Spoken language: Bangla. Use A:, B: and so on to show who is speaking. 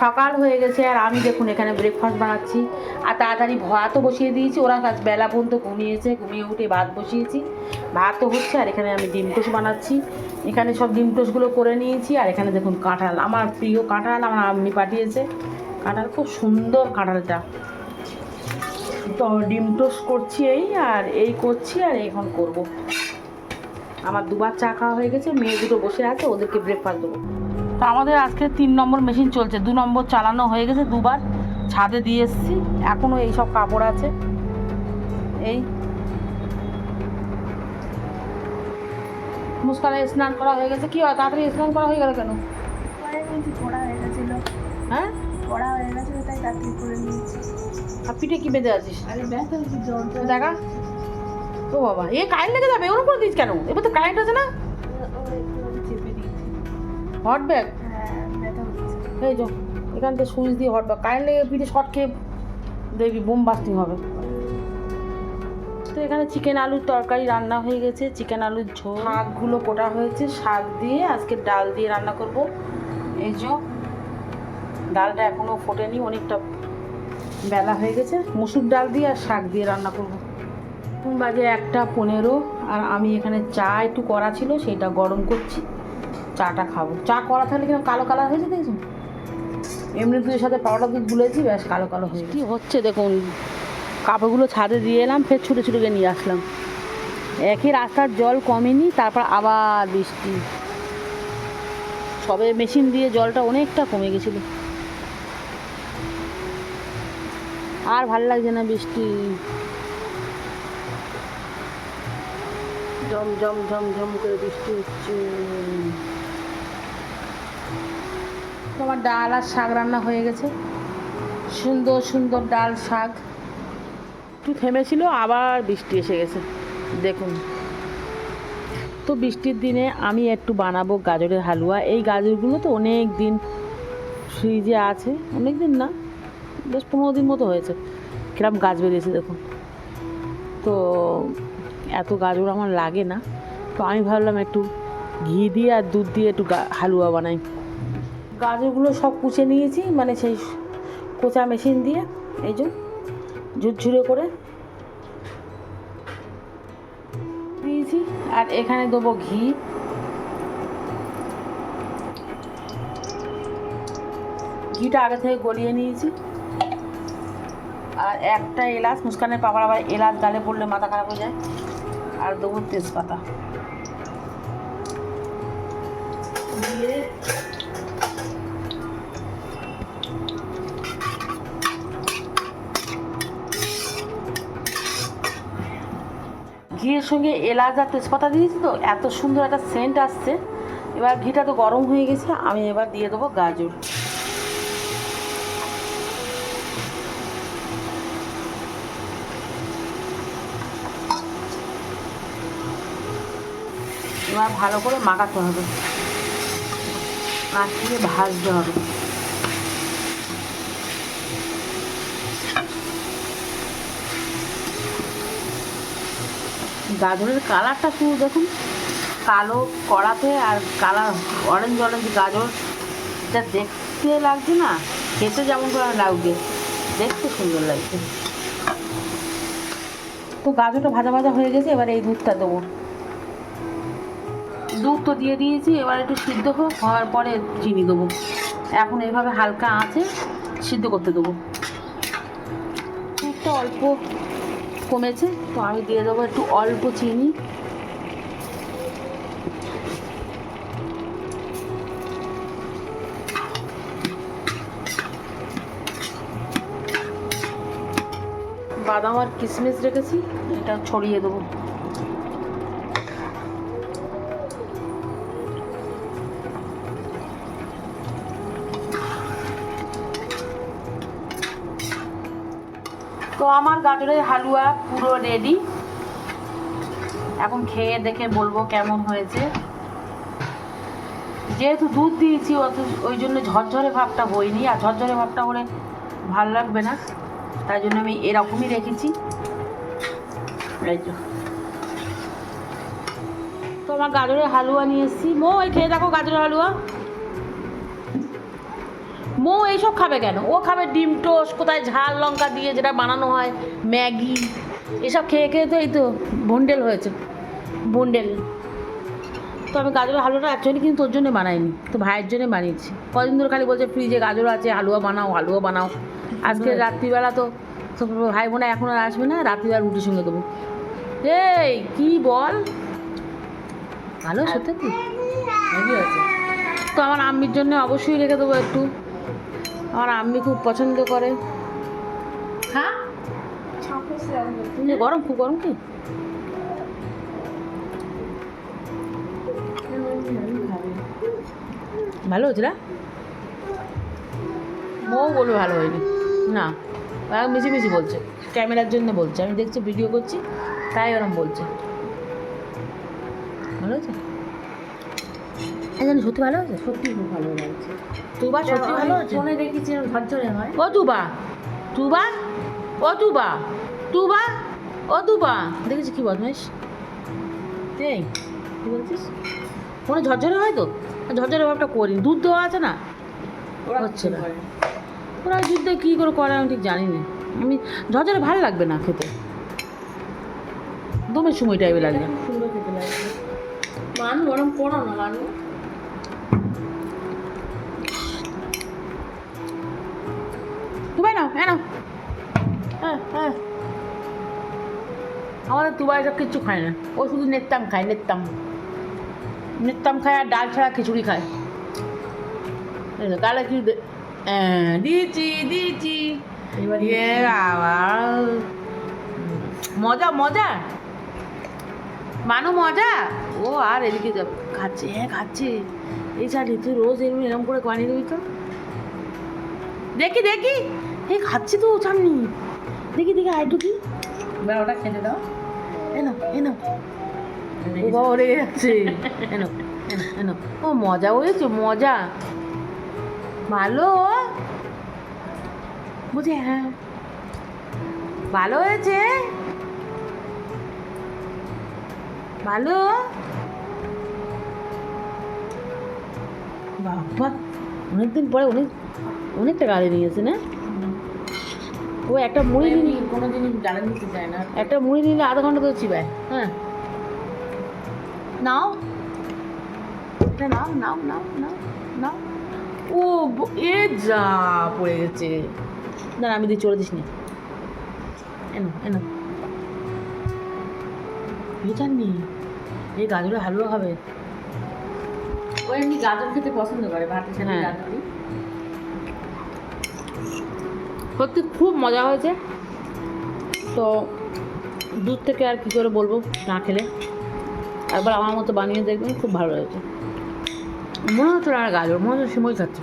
A: সকাল হয়ে গেছে আর আমি দেখুন এখানে ব্রেকফাস্ট বানাচ্ছি। আর তাড়াতাড়ি ভাতও বসিয়ে দিয়েছি। ওরা আজ বেলা পর্যন্ত ঘুমিয়েছে, ঘুমিয়ে উঠে ভাত বসিয়েছি। ভাতও হচ্ছে, আর এখানে আমি ডিম টোস বানাচ্ছি। এখানে সব ডিম টোসগুলো করে নিয়েছি। আর এখানে দেখুন কাঁঠাল, আমার প্রিয় কাঁঠাল আমার আম্মি পাঠিয়েছে। কাঁঠাল খুব সুন্দর কাঁঠালটা। তো ডিম টোস্ট করছি এই, আর এই করছি, আর এখন করব। আমার দুবার চা খাওয়া হয়ে গেছে, মেয়ে দুটো বসে আছে, ওদেরকে ব্রেকফাস্ট দেবো। তো আমাদের আজকে তিন নম্বর মেশিন চলছে। দু নম্বর চালানো হয়ে গেছে দুবার। ছাদে দিয়ে এসেছি। এখনও এই সব কাপড় আছে। এই। মুস্কানে স্নান করা হয়ে গেছে। কি হয়? তাড়াতাড়ি স্নান করা হয়ে গেল কেন?
B: হয়ে গেছিল। পড়া গেছিল তাই তাড়াতাড়ি করে নিয়েছি।
A: আর পিঠে কি বেঁধে আছিস? দেখা। ও বাবা এ কারেন্ট লেগে যাবে? ওরকম করে দিস কেন? এবার তো কারেন্ট আছে না? হট ব্যাগ এই যো এখান থেকে সুইচ দিয়ে হট ব্যাগ কারেন্ট লেগে পিঠে শর্ট খেয়ে দেখবি বোম বাস্টিং হবে। তো এখানে চিকেন আলুর তরকারি রান্না হয়ে গেছে। চিকেন আলুর ঝোল। শাকগুলো কোটা হয়েছে শাক দিয়ে আজকে ডাল দিয়ে রান্না করব। এই যে ডালটা এখনও ফোটেনি অনেকটা বেলা হয়ে গেছে। মুসুর ডাল দিয়ে আর শাক দিয়ে রান্না করব। বাজে একটা পনেরো আর আমি এখানে চা একটু করা ছিল সেটা গরম করছি। চাটা খাব। চা করা থাকলে কীরকম কালো কালার হয়েছে দেখেছ? এমনি দুধের সাথে পাউডার দুধ গুলেছি, ব্যাস কালো কালো হয়ে কি হচ্ছে দেখুন, কাপড়গুলো ছাদে দিয়ে এলাম, ফের ছুটে ছুটে গিয়ে নিয়ে আসলাম। একই রাস্তার জল কমেনি, তারপর আবার বৃষ্টি। সবে মেশিন দিয়ে জলটা অনেকটা কমে গেছিল। আর ভালো লাগছে না বৃষ্টি। জম জম ঝম ঝম করে বৃষ্টি হচ্ছে। তোমার ডাল আর শাক রান্না হয়ে গেছে। সুন্দর সুন্দর ডাল, শাক। একটু থেমেছিল, আবার বৃষ্টি এসে গেছে। দেখুন। তো বৃষ্টির দিনে আমি একটু বানাবো গাজরের হালুয়া। এই গাজরগুলো তো অনেক দিন ফ্রিজে আছে। অনেক দিন না, বেশ পনেরো দিন মতো হয়েছে। কিরম গাছ বেরিয়েছে দেখুন। তো এত গাজর আমার লাগে না। তো আমি ভাবলাম একটু ঘি দিয়ে আর দুধ দিয়ে একটু হালুয়া বানাই। গাজরগুলো সব কুচে নিয়েছি মানে সেই কোচা মেশিন দিয়ে, এই যে ঝুরঝুরে করে দিয়েছি। আর এখানে দেবো ঘি। ঘিটা আগে থেকে গলিয়ে নিয়েছি। আর একটা এলাচ, মুস্কানের পাপার আবার এলাচ গালে পড়লে মাথা খারাপ হয়ে যায়। আর দেবো তেজপাতা। দিয়ে ঘিয়ের সঙ্গে এলাচ আর তেজপাতা দিয়েছি তো, এত সুন্দর একটা সেন্ট আসছে। এবার ঘিটা তো গরম হয়ে গেছে, আমি এবার দিয়ে দেবো গাজর। এবার ভালো করে মাখাতে হবে। মাখিয়ে ভাজতে হবে। গাজরের কালারটা শুধু দেখুন, কালো কড়াতে আর কালার অরেঞ্জ অরেঞ্জ গাজর। এটা দেখতে লাগছে না, খেতে যেমন করে লাগবে, দেখতে সুন্দর লাগছে। তো গাজরটা ভাজা ভাজা হয়ে গেছে, এবার এই দুধটা দেবো। দুধ তো দিয়ে দিয়েছি, এবার একটু সিদ্ধ হোক, হওয়ার পরে চিনি দেবো। এখন এইভাবে হালকা আঁচে সিদ্ধ করতে দেবো। একটু অল্প কমেছে, তো আমি দিয়ে দেবো একটু অল্প চিনি। বাদাম আর কিশমিশ রেখেছি, এটা ছড়িয়ে দেবো। তো আমার গাজরের হালুয়া পুরো রেডি এখন খেয়ে দেখে বলব কেমন হয়েছে। যেহেতু দুধ দিয়েছি, অত ওই জন্য ঝরঝরে ভাবটা হয়নি আর ঝরঝরে ভাবটা হলে ভালো লাগবে না। তাই জন্য আমি এরকমই রেখেছি। তো। আমার গাজরের হালুয়া নিয়ে এসেছি। মো ওই খেয়ে দেখো গাজরের হালুয়া। মৌ এইসব খাবে কেন? ও খাবে ডিম টোস্ট কোথায় ঝাল লঙ্কা দিয়ে যেটা বানানো হয় ম্যাগি এসব খেয়ে খেয়ে তো এই তো বন্ডেল হয়েছে বন্ডেল তো আমি গাজরের হালুয়াটা অ্যাকচুয়ালি কিন্তু তোর জন্য বানাইনি তো ভাইয়ের জন্য বানিয়েছি। কদিন ধরে খালি বলছে ফ্রিজে গাজর আছে হালুয়া বানাও হালুয়া বানাও। আজকে রাত্রিবেলা তো ভাই বোনা এখন আর আসবে না রাত্রিবেলা রুটির সঙ্গে দেবো। এই কি বল? ভালো সত্যি? তো আমার আম্মির জন্য অবশ্যই রেখে দেবো একটু। আমার আম্মি খুব পছন্দ করে। খা।
B: ছাঁকো সে আসবে।
A: তুমি যে গরম খুব গরম কি? ভালো হয়েছে না? মৌ বলবে ভালো হয়নি। না ওরা মিশি মিশি বলছে ক্যামেরার জন্য বলছে। আমি দেখছি ভিডিও করছি তাই ওরম বলছে। ভালো হয়েছে? জানি সত্যি ভালো হয়েছে?
B: সত্যি খুব ভালো লাগছে
A: তুবা সত্যি ভালো হয়েছে
B: ফোনে দেখেছি ঝরঝরে হয়
A: ও তুবা তুবা ও তুবা তুবা ও তুবা দেখেছি কি বদমাইশ? এই কি বলছিস? ফোনে ঝরঝরে হয় তো? ঝরঝরে ভাবটা করি দুধ দেওয়া আছে না? হচ্ছে না। ওরা দুধটা কী করে করে আমি ঠিক জানি না আমি ঝরঝরে ভালো লাগবে না খেতে। দমের সময় টাইপে লাগবে।
B: মানু গরম করো না মানু
A: হ্যাঁ হ্যাঁ হ্যাঁ আমাদের তুবাই সব কিচ্ছু খায় না। ও শুধু নেত্তাম খায় নেত্তাম। নেত্তাম খায় আর ডাল ছাড়া খিচুড়ি খায়। এই তো, কালে কি দিয়েছি দিয়েছি মজা মজা। মানু মজা? ও আর এদিকে খাচ্ছে হ্যাঁ খাচ্ছে। এই চালি তুই রোজ এরকম এরকম করে বানিয়ে দিবি তো। দেখি দেখি। এই খাচ্ছি তো চামনি দেখি দেখি আইটু কি?
B: এবার ওটা খেতে দাও।
A: এনো এনো ও বাবা রেগে যাচ্ছে এনো এনো এনো ও মজা হয়েছে মজা। ভালো। বুঝে হ্যাঁ ভালো হয়েছে? ভালো? বাবা অনেকদিন পরে অনেক অনেকটা গাড়ি নিয়েছে না? ও একটা মুড়ি নিয়ে
B: কোনো জিনিস জানা দিতে চায় না।
A: একটা মুড়ি নিলে আধা ঘণ্টা তো চিবায়। হ্যাঁ। নাও। এটা নাও নাও নাও নাও নাও। ও এ যা পড়ে গেছে। না আমি দিয়ে চলে দিস না এনো। এনো জাননি এই গাজরের হালুয়া খাবে।
B: ও এমনি গাজর খেতে পছন্দ করে ভাতের সাথে
A: হ্যাঁ।
B: গাজর
A: সত্যি খুব মজা হয়েছে। তো দুধ থেকে আর কী করে বলব না খেলে। একবার আমার মতো বানিয়ে দেখবেন, খুব ভালো হয়েছে। মনে হচ্ছে আর গাজর, মনে হচ্ছে সময় খাচ্ছে।